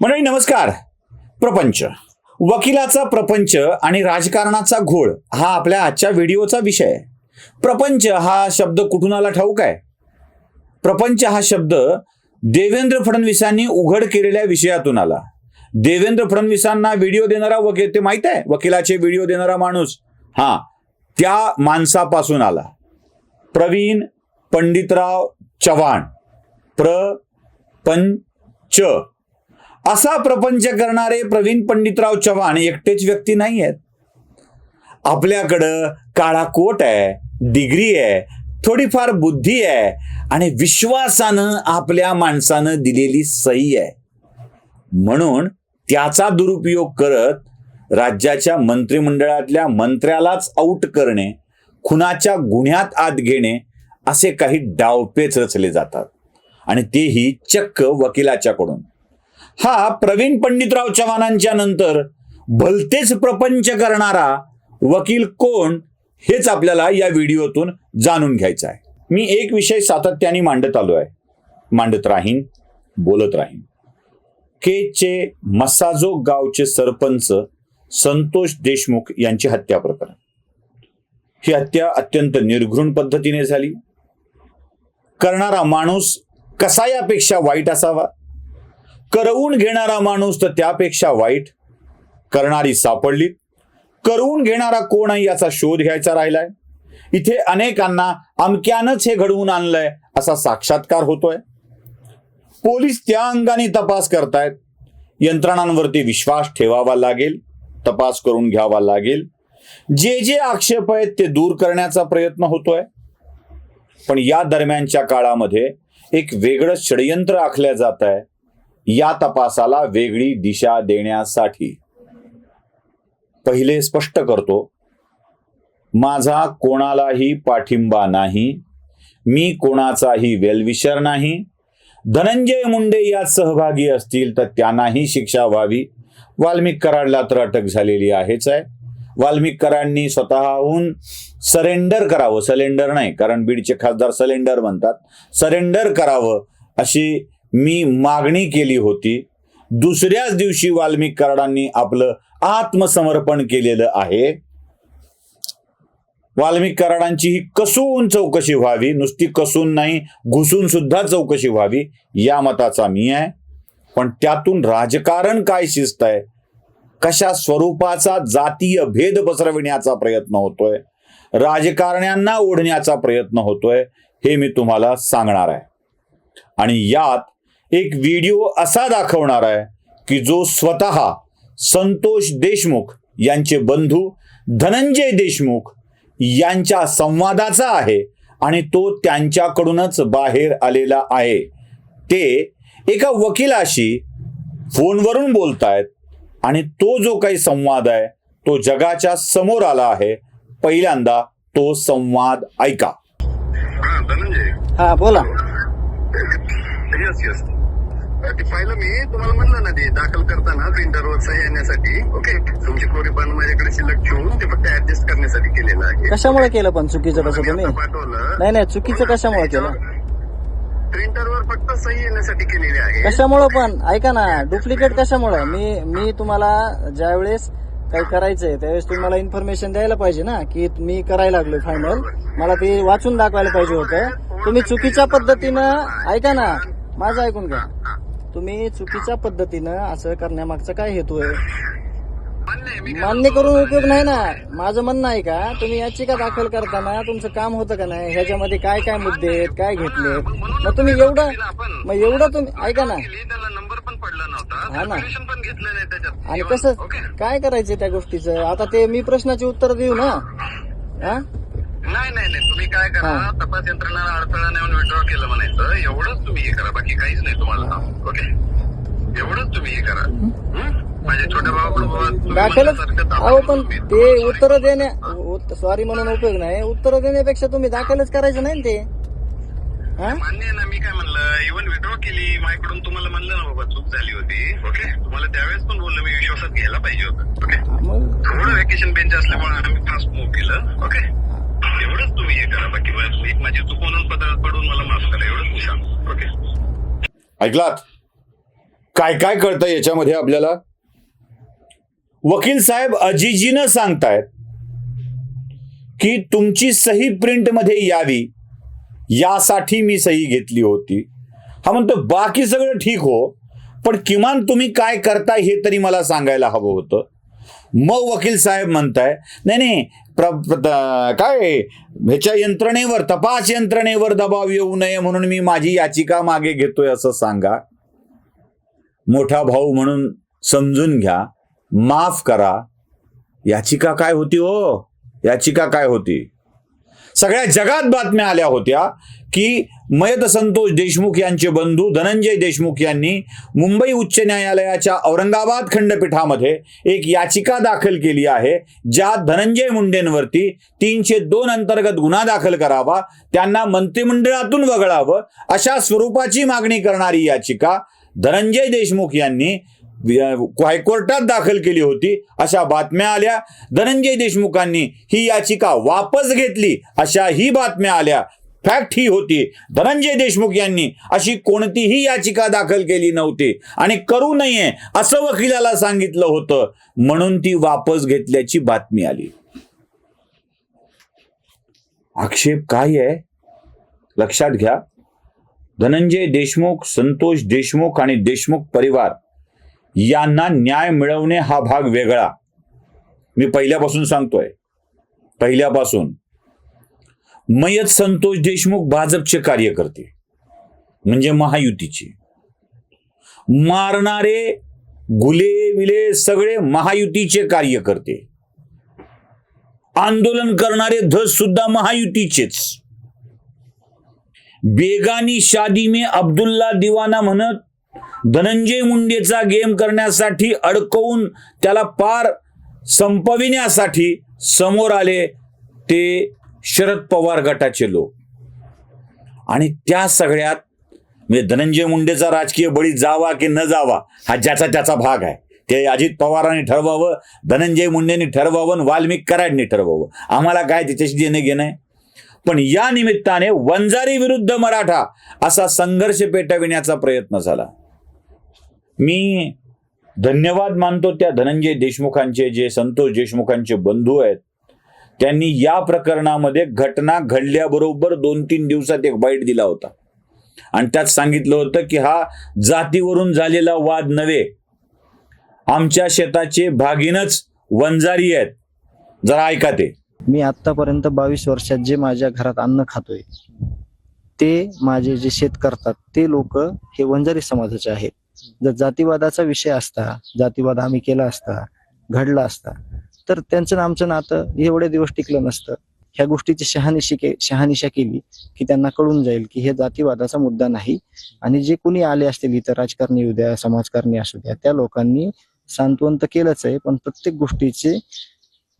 मंडळी नमस्कार. प्रपंच. वकिलाचा प्रपंच आणि राजकारणाचा घोळ हा आपल्या आजच्या व्हिडिओचा विषय आहे. प्रपंच हा शब्द कुठून आला ठाऊक आहे प्रपंच हा शब्द देवेंद्र फडणवीसांनी उघड केलेल्या विषयातून आला. देवेंद्र फडणवीसांना व्हिडिओ देणारा वकील ते माहीत आहे? वकिलाचे व्हिडिओ देणारा माणूस. हा त्या माणसापासून आला. प्रवीण पंडितराव चव्हाण. प्र. पंच. असा प्रपंच करणारे प्रवीण पंडितराव चव्हाण एकटेच व्यक्ती नाही आहेत आपल्याकडं काळा कोट आहे डिग्री आहे थोडीफार बुद्धी आहे आणि विश्वासानं आपल्या माणसानं दिलेली सही आहे. म्हणून त्याचा दुरुपयोग करत राज्याच्या मंत्रिमंडळातल्या मंत्र्यालाच आऊट करणे खुनाच्या गुन्ह्यात आत घेणे असे काही डावपेच रचले जातात. आणि तेही चक्क वकिलाच्याकडून. हा प्रवीण पंडितराव चव्हाणांच्या नंतर भलतेच प्रपंच करणारा वकील कोण हेच आपल्याला या व्हिडिओतून जाणून घ्यायचं आहे. मी एक विषय सातत्याने मांडत आलो आहे. मांडत राहीन बोलत राहीन. केचे मसाजो गावचे सरपंच संतोष देशमुख यांची हत्या प्रकरण. ही हत्या अत्यंत निर्घृण पद्धतीने झाली. करणारा माणूस कसा यापेक्षा वाईट असावा? करवून घेणारा माणूस तर त्यापेक्षा वाईट. करणारी सापडली. करवून घेणारा कोण आहे याचा शोध घ्यायचा राहिलाय. इथे अनेकांना अमक्यानच हे घडवून आणलंय असा साक्षात्कार होतोय. पोलीस त्या अंगाने तपास करतायत. यंत्रणांवरती विश्वास ठेवावा लागेल तपास करून घ्यावा लागेल. जे जे आक्षेप आहेत ते दूर करण्याचा प्रयत्न होतोय. पण या दरम्यानच्या काळामध्ये एक वेगळं षडयंत्र आखल्या जात आहे या तपासाला वेगळी दिशा देण्यासाठी पहिले स्पष्ट करतो माझा कोणालाही पाठिंबा नाही मी कोणाचाही वेलविशर नाही धनंजय मुंडे यात सहभागी असतील तर त्यांनाही शिक्षा व्हावी. वाल्मिक कराडला तर अटक झालेली आहेच आहे. वाल्मिक कराडनी स्वतःहून सरेंडर करावं. सलेंडर नाही कारण बीडचे खासदार सलेंडर म्हणतात. सरेंडर करावं अशी मी मागणी केली होती. दुसऱ्याच दिवशी वाल्मिक कराडांनी आपलं आत्मसमर्पण केलेलं आहे. वाल्मिक कराडांची ही कसून चौकशी व्हावी नुसती कसून नाही घुसून सुद्धा चौकशी व्हावी या मताचा मी आहे. पण त्यातून राजकारण काय शिस्त आहे कशा स्वरूपाचा जातीय भेद पसरविण्याचा प्रयत्न होतोय? राजकारण्यांना ओढण्याचा प्रयत्न होतोय हे मी तुम्हाला सांगणार आहे. आणि यात एक व्हिडिओ असा दाखवणार आहे की जो स्वतः संतोष देशमुख यांचे बंधू धनंजय देशमुख यांच्या संवादाचा आहे आणि तो त्यांच्याकडूनच बाहेर आलेला आहे. ते एका वकिलाशी फोनवरून बोलतायत आणि तो जो काही संवाद आहे तो जगाच्या समोर आला आहे. पहिल्यांदा तो संवाद ऐका. हा धनंजय. हा बोला. येस येस ते पाहिलं मी तुम्हाला म्हणलं ना ते दाखल करताना प्रिंटरवर सही येण्यासाठी. ओके तुमची कोरी पण माझ्याकडे शिल्लक ठेवून ते फक्त ऍडजस्ट करण्यासाठी केलेलं आहे. कशामुळे केलं पण? चुकीचं मी तुम्ही पाठवलं. नाही नाही चुकीचं कशामुळे केलं? प्रिंटरवर फक्त सही येण्यासाठी केलेली आहे. कशामुळं पण? ऐका ना डुप्लिकेट कशामुळं? मी मी तुम्हाला ज्यावेळेस काही करायचंय त्यावेळेस तुम्ही मला इन्फॉर्मेशन द्यायला पाहिजे ना की मी करायला लागलोय फायनल मला ते वाचून दाखवायला पाहिजे होतं. तुम्ही चुकीच्या पद्धतीनं ऐका ना माझं ऐकून घ्या. तुम्ही चुकीच्या पद्धतीनं असं करण्यामागचा काय हेतू आहे? मान्य करून उपयोग नाही ना. माझं म्हणणं आहे का तुम्ही याचिका दाखल करताना तुमचं काम होतं का नाही? ह्याच्यामध्ये काय काय मुद्दे आहेत काय घेतले मग तुम्ही एवढं मग एवढं तुम्ही ऐका ना. केली, त्याला नंबर पण पडला नव्हता. हा ना. आणि कसं काय करायचं त्या गोष्टीचं? आता ते मी प्रश्नाची उत्तर देऊ ना. हा? नाही नाही तुम्ही काय करा. तपास यंत्रणा अडथळा नेऊन विड्रॉ केलं एवढंच तुम्ही हे करा. बाकी काहीच नाही तुम्हाला. ओके? एवढंच तुम्ही हे करा? माझ्या छोट्या भावाकडून पण ते उत्तर देण्या सॉरी म्हणून उपयोग नाही. उत्तर देण्यापेक्षा तुम्ही दाखलच करायचं नाही ते. मान्य आहे ना मी काय म्हणलं इव्हन विड्रॉ केली माझ्याकडून तुम्हाला म्हणलं ना बाबा चूक झाली होती. ओके? तुम्हाला त्यावेळेस पण बोललो मी विश्वासात घ्यायला पाहिजे होतं. ओके? थोडं वेकेशन बेंच असल्यामुळे आम्ही फास्ट मूव्ह केलं. ओके? हे बाकी एक माझी चूक म्हणून पडून मला माफ करा एवढंच मी सांगतो. ओके ऐकलात? काय काय कळतं याच्यामध्ये आपल्याला? वकील साहेब अजिजीनं सांगतायत की तुमची सही प्रिंटमध्ये यावी. यासाठी मी सही घेतली होती. हा म्हणतो बाकी सगळं ठीक हो पण किमान तुम्ही काय करताय हे तरी मला सांगायला हवं होतं. मग वकील साहेब म्हणताय नाही नाही प्र, काय ह्याच्या यंत्रणेवर तपास यंत्रणेवर दबाव येऊ नये म्हणून मी माझी याचिका मागे घेतोय असं सांगा. मोठा भाऊ म्हणून समजून घ्या. माफ करा. याचिका काय होती हो? याचिका काय होती? सगळ्या जगात बातम्या आल्या होत्या की मयत संतोष देशमुख यांचे बंधू धनंजय देशमुख यांनी मुंबई उच्च न्यायालयाच्या औरंगाबाद खंडपीठामध्ये एक याचिका दाखल केली आहे ज्यात धनंजय मुंडेंवरती तीनशे दोन अंतर्गत गुन्हा दाखल करावा त्यांना मंत्रिमंडळातून वगळावं अशा स्वरूपाची मागणी करणारी याचिका धनंजय देशमुख यांनी हायकोर्टात दाखल केली होती अशा बातम्या आल्या. धनंजय देशमुखांनी ही याचिका वापस घेतली अशा ही बातम्या आल्या. फॅक्ट ही होती धनंजय देशमुख यांनी अशी कोणतीही याचिका दाखल केली नव्हती आणि करू नये असं वकिलाला सांगितलं होतं म्हणून ती वापस घेतल्याची बातमी आली. आक्षेप काय आहे? लक्षात घ्या. धनंजय देशमुख संतोष देशमुख आणि देशमुख परिवार यांना न्याय मिळवणे हा भाग वेगळा. मी पहिल्यापासून सांगतोय. पहिल्यापासून. मयत संतोष देशमुख भाजपचे कार्यकर्ते. म्हणजे महायुतीचे. मारणारे गुले विले सगळे महायुतीचे कार्यकर्ते. आंदोलन करणारे धस सुद्धा महायुतीचेच. बेगानी शादी में अब्दुल्ला दिवाना म्हणत धनंजय मुंडेचा गेम करण्यासाठी अडकवून त्याला पार संपविण्यासाठी समोर आले ते शरद पवार गटाचे लोक. आणि त्या सगळ्यात म्हणजे धनंजय मुंडेचा राजकीय बळी जावा की न जावा हा ज्याचा त्याचा भाग आहे. ते अजित पवारांनी ठरवावं धनंजय मुंडेंनी ठरवावं आणि वाल्मिक कराडनी ठरवावं. आम्हाला काय त्याच्याशी देणं घेणं आहे? पण या निमित्ताने वंजारी विरुद्ध मराठा असा संघर्ष पेटविण्याचा प्रयत्न झाला. मी धन्यवाद मानतो त्या धनंजय देशमुखांचे जे संतोष देशमुखांचे बंधू आहेत त्यांनी या प्रकरणामध्ये घटना घडल्याबरोबर दोन तीन दिवसात एक बाईट दिला होता. आणि त्यात सांगितलं होतं की हा जातीवरून झालेला वाद नव्हे. आमच्या शेताचे भागीनच वंजारी आहेत. जरा ऐका ते. मी आतापर्यंत बावीस वर्षात जे माझ्या घरात अन्न खातोय ते माझे जे शेत करतात ते लोक हे वंजारी समाजाचे आहेत. जर जातीवादाचा विषय असता जातीवाद आम्ही केला असता घडला असता तर त्यांचं आमचं नातं एवढे दिवस टिकलं नसतं. ह्या गोष्टीची शहानिशी के शहानिशा केली की त्यांना कळून जाईल की हे जातीवादाचा मुद्दा नाही. आणि जे कोणी आले असतील इतर राजकारणी येऊ द्या समाजकारणी असू द्या त्या लोकांनी सांत्वंत केलंच आहे पण प्रत्येक गोष्टीचे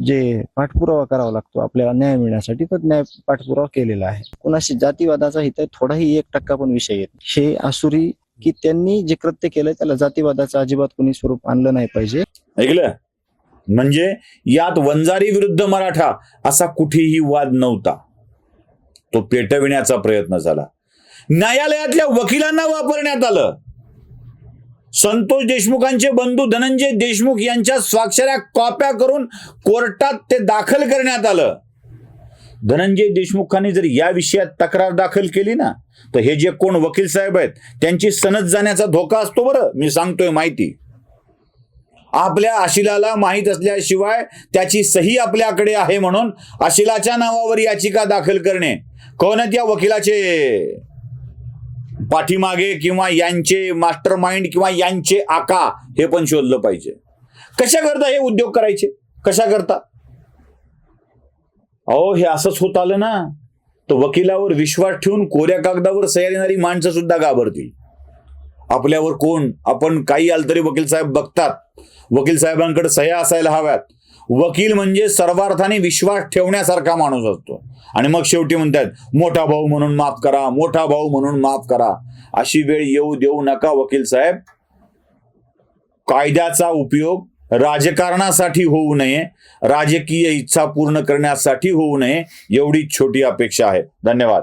जे पाठपुरावा करावा लागतो आपल्याला न्याय मिळण्यासाठी तर न्याय पाठपुरावा केलेला आहे. कुणाशी जातीवादाचा इथं थोडाही एक टक्का पण विषय येत हे आसुरी की त्यांनी जे कृत्य केलंय त्याला जातीवादाचं अजिबात कोणी स्वरूप आणलं नाही पाहिजे. ऐकलं? म्हणजे यात वंजारी विरुद्ध मराठा असा कुठेही वाद नव्हता. तो पेटविण्याचा प्रयत्न झाला. न्यायालयातल्या वकिलांना वापरण्यात आलं. संतोष देशमुखांचे बंधू धनंजय देशमुख यांच्या स्वाक्षऱ्या कॉप्या करून कोर्टात ते दाखल करण्यात आलं. धनंजय देशमुखांनी जर या विषयात तक्रार दाखल केली ना तर हे जे कोण वकील साहेब आहेत त्यांची सनद जाण्याचा धोका असतो बरं मी सांगतोय माहिती. आपल्या आशिलाला माहीत असल्याशिवाय त्याची सही आपल्याकडे आहे म्हणून आशिलाच्या नावावर याचिका दाखल करणे. कोण या वकिलाचे? पाठीमागे किंवा यांचे मास्टर माइंड किंवा यांचे आका हे पण शोधलं पाहिजे. कशा करता हे उद्योग करायचे? कशा करता अहो हे असंच होत आलं ना तर वकिलावर विश्वास ठेवून कोऱ्या कागदावर सह्या देणारी माणसं सुद्धा घाबरतील. आपल्यावर कोण आपण काही आलं तरी वकील साहेब बघतात. वकील साहेबांकडे सह्या असायला हव्यात. वकील म्हणजे सर्वार्थाने विश्वास ठेवण्यासारखा माणूस असतो. आणि मग शेवटी म्हणतात मोठा भाऊ म्हणून माफ करा मोठा भाऊ म्हणून माफ करा. अशी वेळ येऊ देऊ नका वकील साहेब. कायद्याचा उपयोग राजकारणासाठी होऊ नये राजकीय इच्छा पूर्ण करण्यासाठी होऊ नये एवढी छोटी अपेक्षा आहे. धन्यवाद.